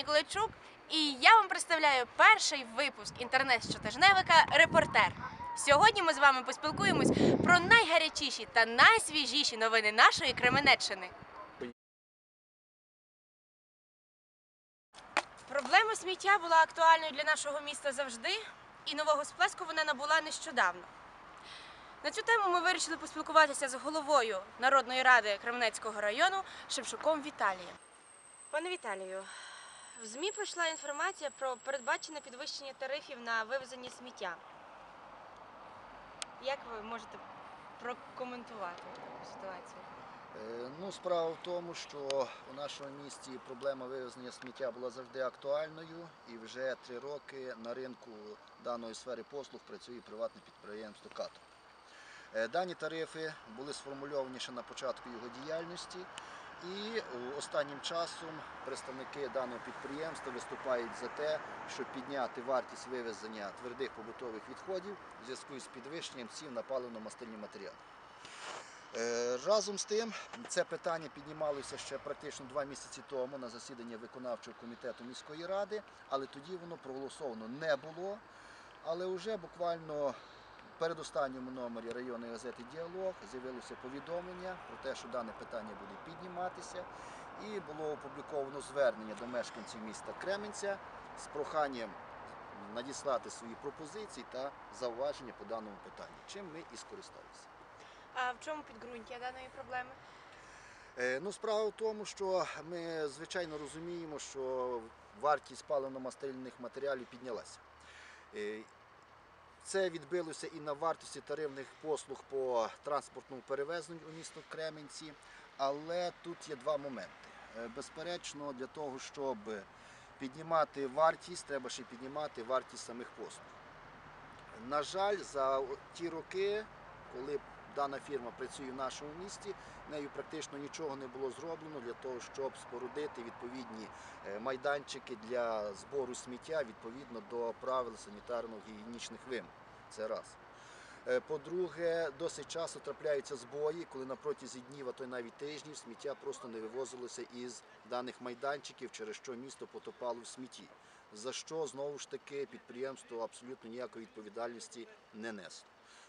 Ніколайчук, і я вам представляю перший випуск інтернет-щотижневика Репортер. Сьогодні ми з вами поспілкуємось про найгарячіші та найсвіжіші новини нашої Кременеччини. Проблема сміття була актуальною для нашого міста завжди, і нового сплеску вона набула нещодавно. На цю тему ми вирішили поспілкуватися з головою Народної ради Кременецького району Шевчуком Віталієм. Пане Віталію, в ЗМІ пройшла інформація про передбачене підвищення тарифів на вивезення сміття. Як ви можете прокоментувати ситуацію? Е, Ну, справа в тому, що у нашому місті проблема вивезення сміття була завжди актуальною, і вже три роки на ринку даної сфери послуг працює приватне підприємство «Каток». Е, Дані тарифи були сформульовані ще на початку його діяльності, і останнім часом представники даного підприємства виступають за те, щоб підняти вартість вивезення твердих побутових відходів в зв'язку з підвищенням цін на паливно-мастильні матеріали. Е, Разом з тим, це питання піднімалося ще практично два місяці тому на засіданні виконавчого комітету міської ради, але тоді воно проголосовано не було. Але вже буквально передостанньому номері районної газети Діалог з'явилося повідомлення про те, що дане питання буде підніматися, і було опубліковано звернення до мешканців міста Кременця з проханням надіслати свої пропозиції та зауваження по даному питанню, чим ми і скористалися. А в чому підґрунтя даної проблеми? Е, Ну, справа в тому, що ми звичайно розуміємо, що вартість паливно-мастильних матеріалів піднялася. Це відбилося і на вартості тарифних послуг по транспортному перевезенню у місто Кременці, але тут є два моменти. Е, Безперечно, для того, щоб піднімати вартість, треба ще піднімати вартість самих послуг. На жаль, за ті роки, коли дана фірма працює в нашому місті, нею практично нічого не було зроблено для того, щоб спорудити відповідні е, майданчики для збору сміття відповідно до правил санітарно-гігієнічних вимог. Це раз. Е, По-друге, досить часто трапляються збої, коли на протязі днів, а то й навіть тижнів, сміття просто не вивозилося із даних майданчиків, через що місто потопало в смітті. За що знову ж таки підприємство абсолютно ніякої відповідальності не несло.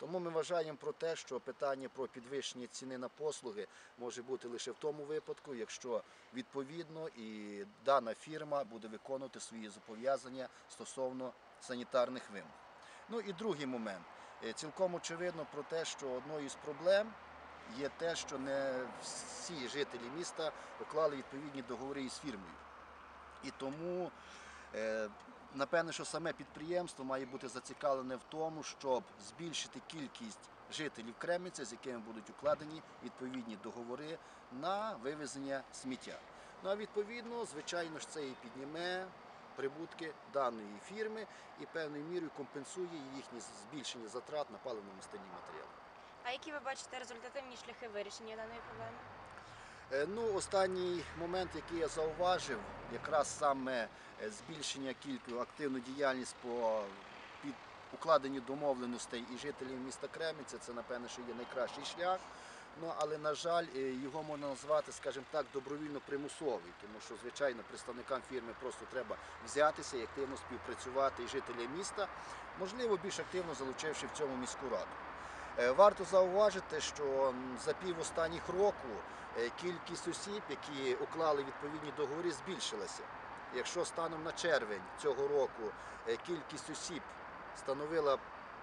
Тому ми вважаємо про те, що питання про підвищення ціни на послуги може бути лише в тому випадку, якщо відповідно і дана фірма буде виконувати свої зобов'язання стосовно санітарних вимог. Ну і другий момент. Е, Цілком очевидно про те, що одною з проблем є те, що не всі жителі міста уклали відповідні договори із фірмою. І тому е, напевне, що саме підприємство має бути зацікавлене в тому, щоб збільшити кількість жителів Кременця, з якими будуть укладені відповідні договори на вивезення сміття. Ну а відповідно, звичайно ж, це і підніме прибутки даної фірми і певною мірою компенсує їхні збільшення затрат на паливно-мастильні матеріали. А які ви бачите результативні шляхи вирішення даної проблеми? Е, Ну, останній момент, який я зауважив, якраз саме е, збільшення кількості активну діяльність по під укладенню домовленостей і жителів міста Кременця, це напевне, що є найкращий шлях. Ну, але, на жаль, е, його можна назвати, скажімо так, добровільно примусовий, тому що, звичайно, представникам фірми просто треба взятися і активно співпрацювати і жителі міста, можливо, більш активно залучивши в цьому міську раду. Е, Варто зауважити, що за пів останніх року е, кількість осіб, які уклали відповідні договори, збільшилася. Якщо станом на червень цього року кількість осіб становила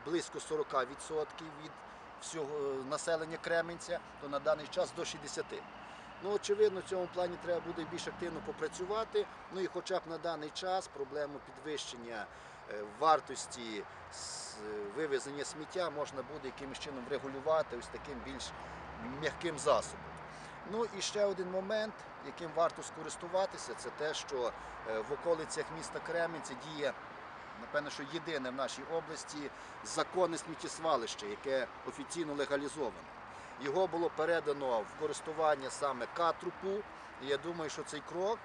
близько 40% від всього е, населення Кременця, то на даний час до 60%. Ну, очевидно, в цьому плані треба буде більш активно попрацювати. Ну і хоча б на даний час проблему підвищення е, вартості вивезення сміття можна буде якимось чином врегулювати ось таким більш м'яким засобом. Ну і ще один момент, яким варто скористуватися, це те, що е, в околицях міста Кременця діє, напевно, що єдине в нашій області законне сміттєсвалище, яке офіційно легалізоване. Його було передано в користування саме Катрупу, і я думаю, що цей крок,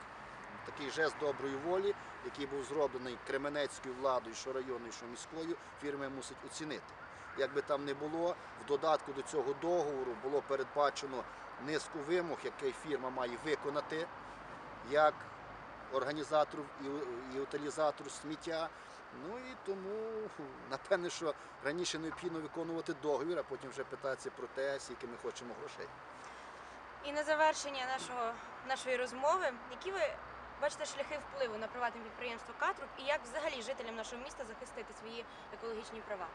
такий жест доброї волі, який був зроблений Кременецькою владою, що районною, що міською, фірми мусить оцінити. Як би там не було, в додатку до цього договору було передбачено низку вимог, які фірма має виконати як організатору і, утилізатору сміття. Ну і тому напевне, що раніше необхідно виконувати договір, а потім вже питатися про те, скільки ми хочемо грошей. І на завершення нашого, нашої розмови, які ви бачите шляхи впливу на приватне підприємство Катруп і як взагалі жителям нашого міста захистити свої екологічні права?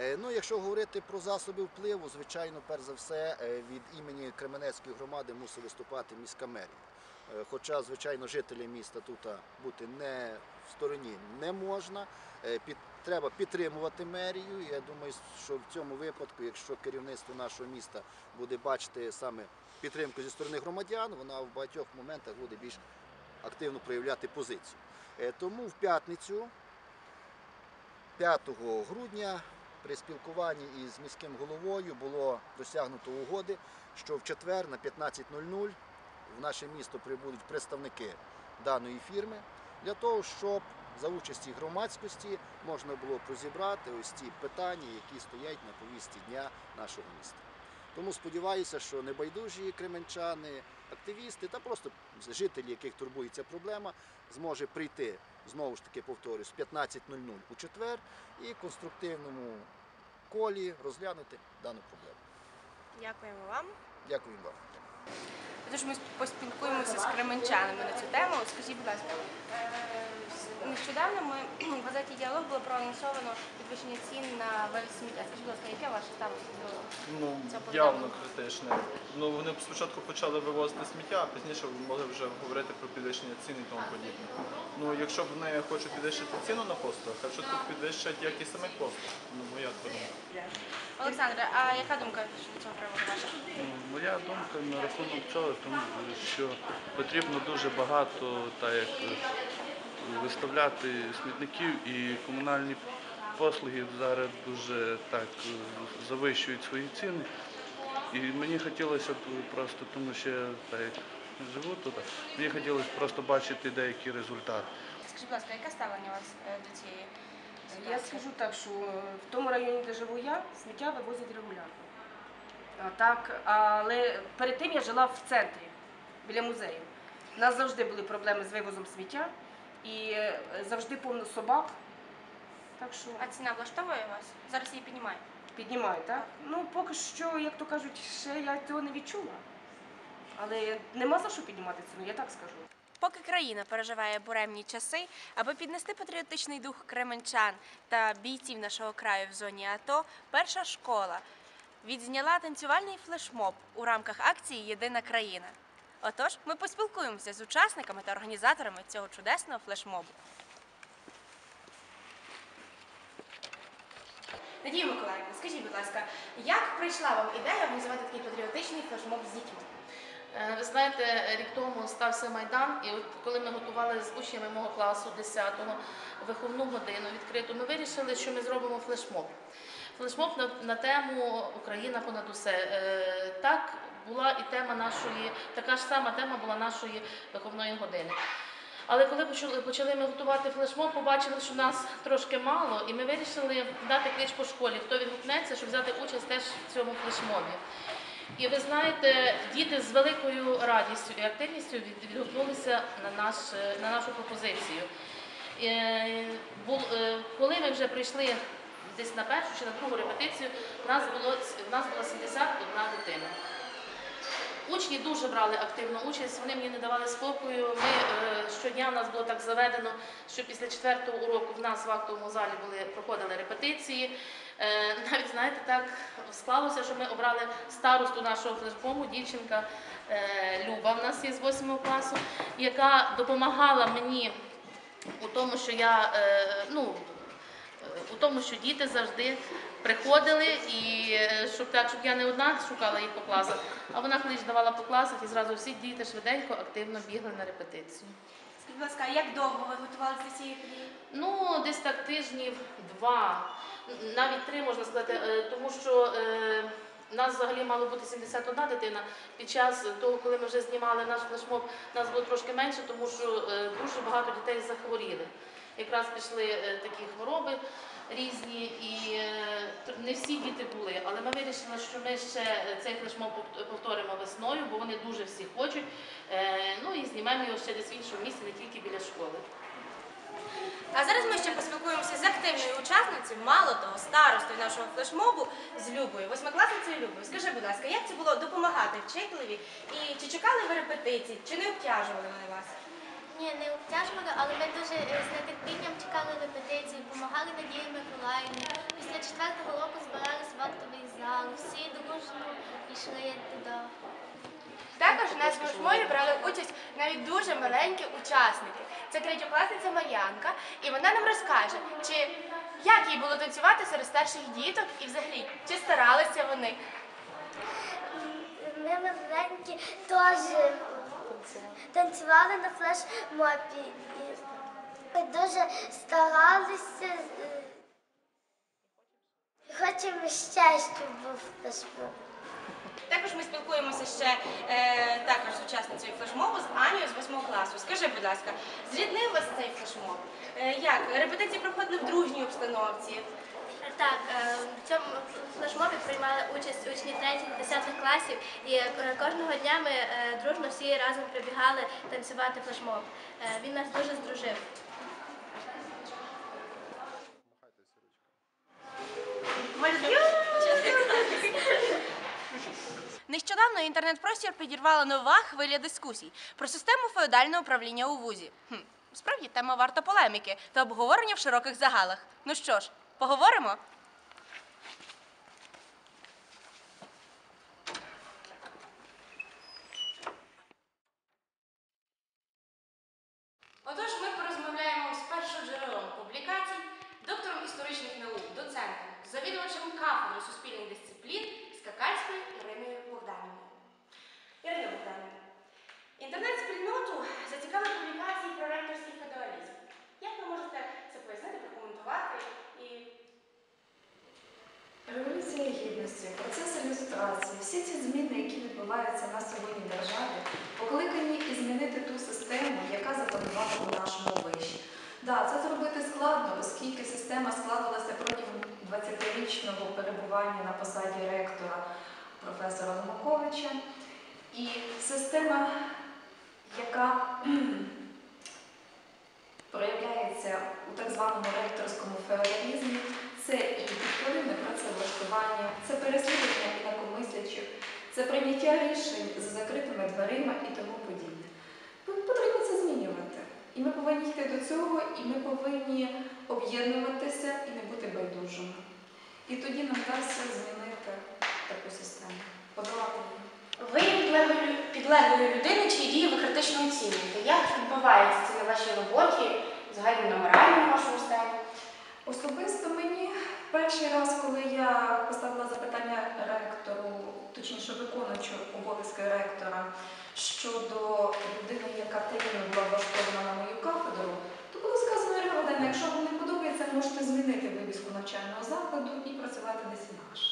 Е, Ну, якщо говорити про засоби впливу, звичайно, перш за все, е, від імені Кременецької громади мусить виступати міська мерія. Е, Хоча, звичайно, жителі міста тут бути не в стороні не можна. Під, треба підтримувати мерію. Я думаю, що в цьому випадку, якщо керівництво нашого міста буде бачити саме підтримку зі сторони громадян, вона в багатьох моментах буде більш активно проявляти позицію. Тому в п'ятницю 5 грудня при спілкуванні із міським головою було досягнуто угоди, що в четвер на 15.00 в наше місто прибудуть представники даної фірми для того, щоб за участі громадськості можна було прозібрати ось ці питання, які стоять на повісті дня нашого міста. Тому сподіваюся, що небайдужі кременчани, активісти та просто жителі, яких турбує ця проблема, зможе прийти знову ж таки повторюсь, в 15.00 у четвер і в конструктивному колі розглянути дану проблему. Дякуємо вам. Дякую вам. Тож ми поспілкуємося з кременчанами на цю тему. Скажіть, будь ласка, нещодавно ми в газеті Діалог було проанонсовано підвищення цін на вивіз сміття. Скажіть, будь ласка, яке ваше ставлення до Ну, явно критичне. Ну, вони спочатку почали вивозити сміття, а пізніше могли вже говорити про підвищення цін і тому подібне. Ну, якщо б вони хочуть підвищити ціну на послуги, хай тут підвищать якість самих послуг. Ну, моя думка. Олександре, а яка думка щодо цього приводу ваша? Моя думка на рахунок цього, тому що потрібно дуже багато так як е, виставляти смітників і комунальні послуги зараз дуже так е, завищують свої ціни. І мені хотілося б просто, тому що я так як живу тут, мені хотілося б просто бачити деякі результати. Скажіть, будь ласка, яке ставлення у вас е, до цієї Я скажу так, що в тому районі, де живу я, сміття вивозять регулярно. А, так, але перед тим я жила в центрі, біля музею. У нас завжди були проблеми з вивозом сміття і е, завжди повно собак. Так що А ціна влаштовує вас? Зараз її піднімають. піднімають, так? Ну, поки що, як то кажуть, ще я цього не відчула. Але нема за що піднімати ціну, я так скажу. Поки країна переживає буремні часи, аби піднести патріотичний дух кременчан та бійців нашого краю в зоні АТО, перша школа відзняла танцювальний флешмоб у рамках акції Єдина країна. Отож, ми поспілкуємося з учасниками та організаторами цього чудесного флешмобу. Надія Миколаївна, скажіть, будь ласка, як прийшла вам ідея організувати такий патріотичний флешмоб з дітьми? Е, Ви знаєте, рік тому стався майдан, і от коли ми готували з учнями мого класу 10-го виховну годину відкриту, ми вирішили, що ми зробимо флешмоб. Флешмоб на, на тему Україна понад усе. Е, Так була і тема нашої, така ж сама тема була нашої виховної години. Але коли почали, почали ми готувати флешмоб, побачили, що нас трошки мало, і ми вирішили дати клич по школі, хто відгукнеться, щоб взяти участь теж в цьому флешмобі. І ви знаєте, діти з великою радістю і активністю від- відгукнулися на, наш, на нашу пропозицію. Е, бул- е, Коли ми вже прийшли десь на першу чи на другу репетицію, в нас було в нас була 71 дитина. Учні дуже брали активну участь, вони мені не давали спокою. Ми е, щодня в нас було так заведено, що після четвертого уроку в нас в актовому залі були проходили репетиції. Е, навіть знаєте, так склалося, що ми обрали старосту нашого флешбому, дівчинка е, Люба в нас є з 8 класу, яка допомагала мені у тому, що я ну. У тому, що діти завжди приходили, і е, щоб так, щоб я не одна шукала їх по класах, а вона колись давала по класах, і зразу всі діти швиденько активно бігли на репетицію. Скажіть, будь ласка, а як довго ви готувалися до цієї події? Ну, десь так тижнів два, навіть три можна сказати, е, тому що е, нас взагалі мало бути 71 дитина. Під час того, коли ми вже знімали наш флешмоб, нас було трошки менше, тому що дуже багато дітей захворіли. Якраз пішли такі хвороби різні, і е, не всі діти були, але ми вирішили, що ми ще е, цей флешмоб пов- повторимо весною, бо вони дуже всі хочуть. Е, Ну і знімемо його ще десь в іншому місці, не тільки біля школи. А зараз ми ще поспілкуємося з активною учасницею, мало того, старостою нашого флешмобу з Любою, восьмикласницею Любою. Скажи, будь ласка, як це було допомагати вчителеві? І чи чекали ви репетицій, чи не обтяжували вони вас? Ні, не обтяжували, але ми дуже е, з нетерпінням чекали репетиції, допомагали Надії Миколаївні. Після четвертого року збирались в актовий зал, всі дружно йшли туди. Також у нас в флешмобі брали участь навіть дуже маленькі учасники. Це третьокласниця Мар'янка, і вона нам розкаже, чи як їй було танцювати серед старших діток і взагалі, чи старалися вони. Ми маленькі теж танцювали на флешмобі. І дуже старалися. е, Хочемо ще, щоб був флешмоб. Також ми спілкуємося ще е, також з учасницею флешмобу з Анією з 8 класу. Скажи, будь ласка, зріднив вас цей флешмоб? Е, як репетиції проходили в дружній обстановці? Цьому флешмобі приймали участь учні 3-10 класів, і кожного дня ми е, дружно всі разом прибігали танцювати флешмоб. Е, Він нас дуже здружив. Нещодавно інтернет-простір підірвала нова хвиля дискусій про систему феодального управління у вузі. Хм, справді тема варта полеміки та обговорення в широких загалах. Ну що ж, поговоримо? Відбуваються на сьогодні державі, покликані і змінити ту систему, яка запанувала у нашому виші. Да, це зробити складно, оскільки система складалася протягом 20-річного перебування на посаді ректора професора Ломаковича. І система, яка проявляється у так званому ректорському феодалізмі, це і підпільне працевлаштування, це переслідування це прийняття рішень за закритими дверима і тому подібне. Потрібно це змінювати. І ми повинні йти до цього, і ми повинні об'єднуватися і не бути байдужими. І тоді нам вдасться змінити таку систему, подолати її. Ви є підлеглою людини, чиї дії ви критично оцінюєте. Як відбувається це на вашій роботі, взагалі на моральному вашому стані? Особисто мені перший раз, коли я поставила запитання ректору, точніше виконуючу обов'язки ректора щодо людини, яка таємно була влаштована на мою кафедру, то було сказано Володимирівна, якщо вам не подобається, можете змінити вивіску навчального закладу і працювати десь інакше.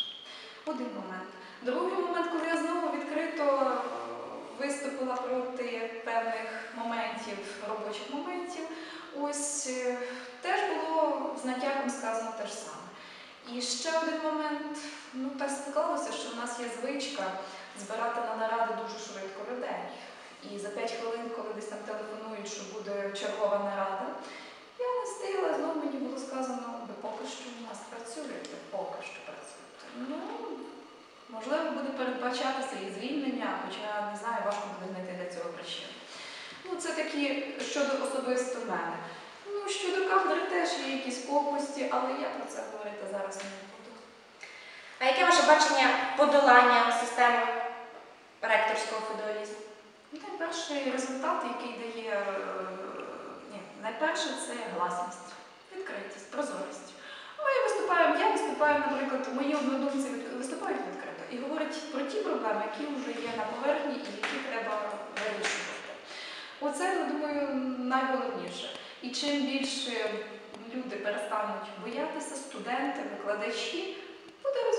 Один момент. Другий момент, коли я знову відкрито е, виступила проти певних моментів, робочих моментів, ось е, теж було з натяком сказано те ж саме. І ще один момент, ну так склалося, що в нас є звичка збирати на наради дуже швидко людей. І за 5 хвилин, коли десь там телефонують, що буде чергова нарада, я не встигла, знову мені було сказано, ви поки що у нас працюєте, поки що працюєте. Ну, можливо, буде передбачатися і звільнення, хоча не знаю, важко буде знайти для цього причину. Ну, це такі щодо особисто мене. Ну, щодо кафедри теж є якісь фокусі, але я про це говорити зараз не буду. А яке ваше бачення подолання системи ректорського феодалізму? Ну, Найперший результат, який дає, е, ні, найперше це гласність, відкритість, прозорість. Ми виступаємо, я виступаю, наприклад, мої однодумці виступають відкрито і говорять про ті проблеми, які вже є на поверхні і які треба вирішувати. Оце, я думаю, найголовніше. І чим більше люди перестануть боятися, студенти, викладачі, буде.